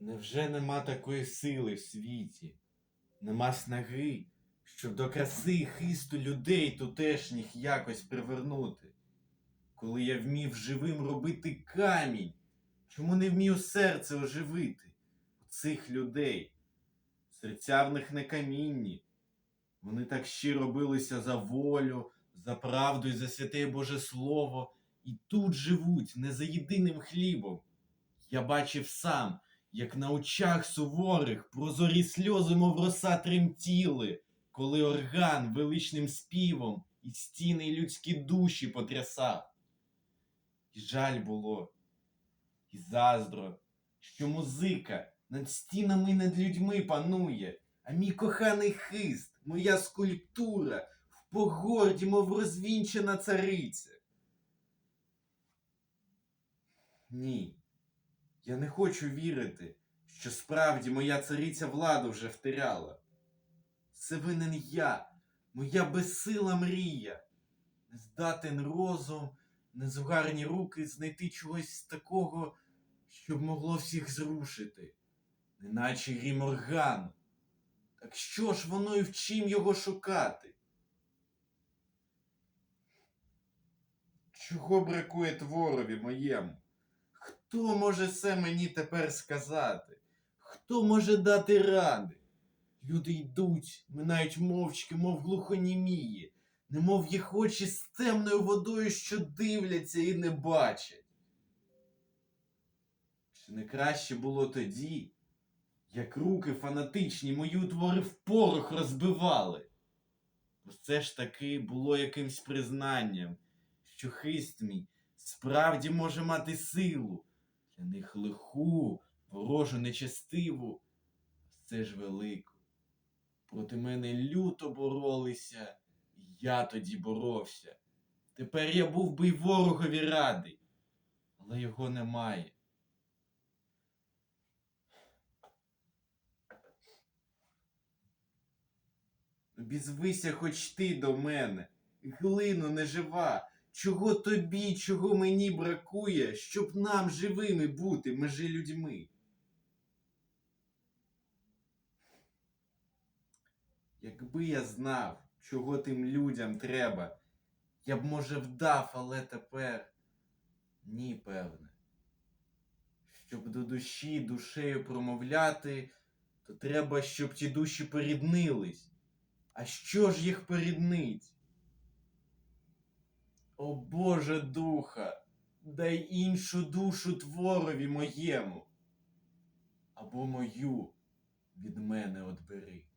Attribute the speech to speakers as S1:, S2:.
S1: Невже нема такої сили в світі? Нема снаги, щоб до краси хисту людей тутешніх якось привернути? Коли я вмів живим робити камінь, чому не вмію серце оживити у цих людей? Серця в них не камінні. Вони так щиро билися за волю, за правду і за святе Боже Слово, і тут живуть не за єдиним хлібом. Я бачив сам, як на очах суворих прозорі сльози, мов роса тремтіли, коли орган величним співом і стіни й людські душі потрясав. І жаль було, і заздро, що музика над стінами і над людьми панує, а мій коханий хист, моя скульптура в погорді, мов розвінчена цариця. Ні, я не хочу вірити, що справді моя цариця владу вже втиряла. Це винен я, моя безсила мрія, не здатен розум, незугарні руки знайти чогось такого, щоб могло всіх зрушити, неначе грім органу. Так що ж воно і в чим його шукати? Чого бракує творові моєму? Хто може це мені тепер сказати? Хто може дати ради? Люди йдуть, минають мовчки, мов глухонімії, немов їх очі з темною водою, що дивляться і не бачать. Чи не краще було тоді, як руки фанатичні мої твори в порох розбивали? Бо це ж таки було якимсь признанням, що хист мій справді може мати силу, для них лиху, ворожу, нечестиву, це ж велику. Проти мене люто боролися, я тоді боровся. Тепер я був би й ворогові радий, але його немає. Обізвися хоч ти до мене, глину нежива, чого тобі, чого мені бракує, щоб нам живими бути межи людьми. Якби я знав, чого тим людям треба, я б, може, вдав, але тепер ні, певне. Щоб до душі душею промовляти, то треба, щоб ті душі поріднились. А що ж їх поріднить? О Боже духа, дай іншу душу творові моєму, або мою від мене одбери.